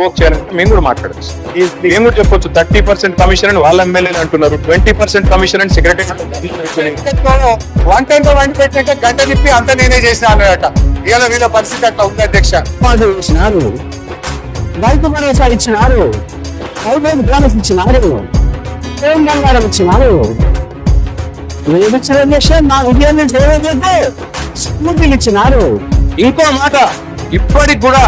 Provoke చేయాలంటే మేము కూడా మాట్లాడచ్చు మేము కూడా చెప్పొచ్చు థర్టీ పర్సెంట్ కమిషన్ అని వాళ్ళ ఎమ్మెల్యేలు అంటున్నారు. ట్వంటీ పర్సెంట్ కమిషన్ అని సెక్రటరీ వన్ టైం గంట నిప్పి అంత నేనే చేసిన అన్నట ఇవాళ వీళ్ళ పరిస్థితి అట్లా ఉంది అధ్యక్ష. ఇచ్చినారు. రైతు భరోసా ఇచ్చినారు. ఇచ్చినారు. ఏం బంగారం ఇచ్చినారు? లేదు ఇచ్చిన నా విజయాన్ని చేయలేదంటే స్ఫూర్తిలు ఇచ్చినారు. ఇంకో మాట ఇప్పటికి కూడా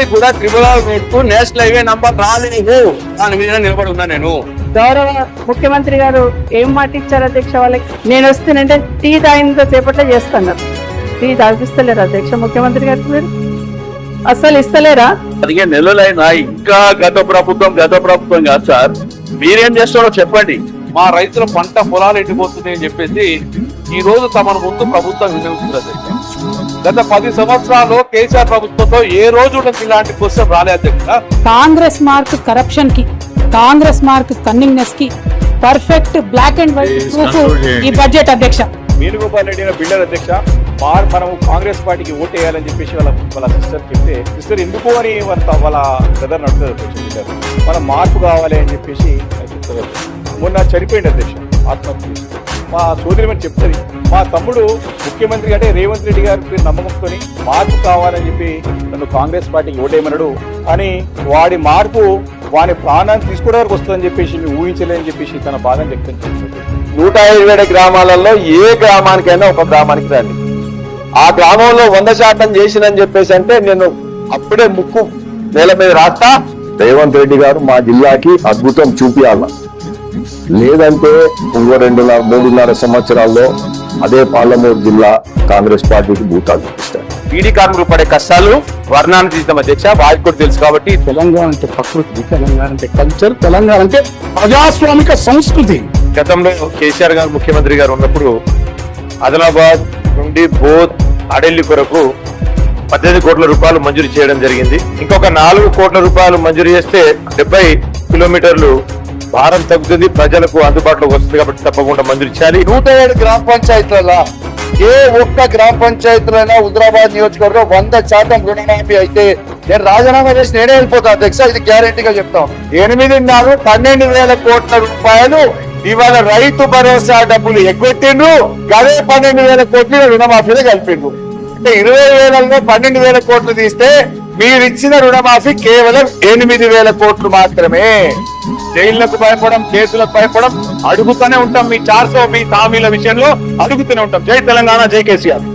ఇప్పటికి కూడా త్రిపుల రోడ్కు నేషనల్ హైవే నంబర్ రాలేదు దాని మీద నిలబడి ఉన్నా నేను. గౌరవ ముఖ్యమంత్రి గారు ఏం మాట ఇచ్చారు అధ్యక్ష వాళ్ళకి? నేను వస్తేనంటే టీ తాగినంత సేపట్లో చేస్తున్నారు. టీ తాగిస్తలేరా అధ్యక్ష ముఖ్యమంత్రి గారికి మీరు? అస్సలు ఇస్తలేరా? పదిహేను నెలలైనా ఇంకా గత ప్రభుత్వం గత ప్రభుత్వం కాదు సార్. మీరేం చేస్తారో చెప్పండి. మా రైతుల పంట పొలాలు ఎండిపోతుంది అని చెప్పేసి ఈ రోజు తమను ముందు ప్రభుత్వం వినియోగిస్తుంది గత పది సంవత్సరాలు కేసీఆర్ ప్రభుత్వంతో ఏ రోజు ఇలాంటి క్వశ్చన్ రాలేదు కాంగ్రెస్ మార్క్ కరప్షన్కి Congress mark కన్నింగ్నెస్కి perfect black and white proof ఈ బడ్జెట్ అధ్యక్ష. వేణుగోపాల్ రెడ్డి బిల్డర్ అధ్యక్ష మా మనం కాంగ్రెస్ పార్టీకి ఓటు వేయాలని చెప్పేసి వాళ్ళ వాళ్ళ సిస్టర్ చెప్తే సిస్టర్ ఎందుకు అని వాళ్ళ వాళ్ళ బ్రదర్ నడుతుంది మనం మార్పు కావాలి అని చెప్పేసి చెప్తారు. మొన్న చనిపోయింది అధ్యక్ష ఆత్మహత్య. మా మా సోదరిమని చెప్తుంది. మా తమ్ముడు ముఖ్యమంత్రి అంటే రేవంత్ రెడ్డి గారి నమ్మకంతో మార్పు కావాలని చెప్పి నన్ను కాంగ్రెస్ పార్టీకి ఓటేయమన్నాడు అని వాడి మార్పు వాని ప్రాణాన్ని తీసుకోవడం వరకు వస్తుందని చెప్పేసి మేము ఊహించలేదని చెప్పేసి తన బాధను వ్యక్తం చేస్తుంది నూట ఇరవై గ్రామాలలో ఏ గ్రామానికైనా ఒక గ్రామానికి రండి. ఆ గ్రామంలో వంద శాతం చేసినని చెప్పేసి అంటే నేను అప్పుడే ముక్కు నేల మీద రాస్తా. రేవంత్ రెడ్డి గారు మా జిల్లాకి అద్భుతం చూపియాల? లేదంటే ఇంకో రెండున్నర మూడున్నర సంవత్సరాల్లో అదే పార్లమూరు జిల్లా కాంగ్రెస్ పార్టీకి భూతాలు చూపిస్తారు బీడీ కార్మికులు పడే కష్టాలు వర్ణాన్ని తీద్దాం అధ్యక్ష వారికి కూడా తెలుసు కాబట్టి తెలంగాణ అంటే ప్రకృతి తెలంగాణ అంటే కల్చర్ తెలంగాణ అంటే ప్రజాస్వామిక సంస్కృతి. గతంలో కేసీఆర్ గారు ముఖ్యమంత్రి గారు ఉన్నప్పుడు ఆదిలాబాద్ నుండి బోధ్ అడెల్లి కొరకు పద్దెనిమిది కోట్ల రూపాయలు మంజూరు చేయడం జరిగింది. ఇంకొక నాలుగు కోట్ల రూపాయలు మంజూరు చేస్తే డెబ్బై కిలోమీటర్లు భారం తగ్గుతుంది ప్రజలకు అందుబాటులోకి వస్తుంది కాబట్టి తప్పకుండా మంజూరు చేయాలి నూట ఏడు గ్రామ పంచాయతీల ఏ ఒక్క గ్రామ పంచాయతీలైనా హుదరాబాద్ నియోజకవర్గం వంద శాతం రుణమాఫీ అయితే నేను రాజీనామా చేసి నేనే వెళ్ళిపోతా అధ్యక్ష ఇది గ్యారెంటీగా చెప్తాం. ఎనిమిదిన్నర పన్నెండు వేల కోట్ల రూపాయలు ఇవాళ రైతు భరోసా డబ్బులు ఎగ్గొట్టిండ్రు గదే పన్నెండు వేల కోట్లు రుణమాఫీలో కలిపిండ్రు అంటే ఇరవై వేలలో పన్నెండు వేల కోట్లు తీస్తే మీరు ఇచ్చిన రుణమాఫీ కేవలం ఎనిమిది వేల కోట్లు మాత్రమే. జైళ్ళకు భయపడం కేసులకు భయపడం అడుగుతూనే ఉంటాం మీ చార్సో మీ తామీల విషయంలో అడుగుతూనే ఉంటాం. జై తెలంగాణ జై కేసీఆర్.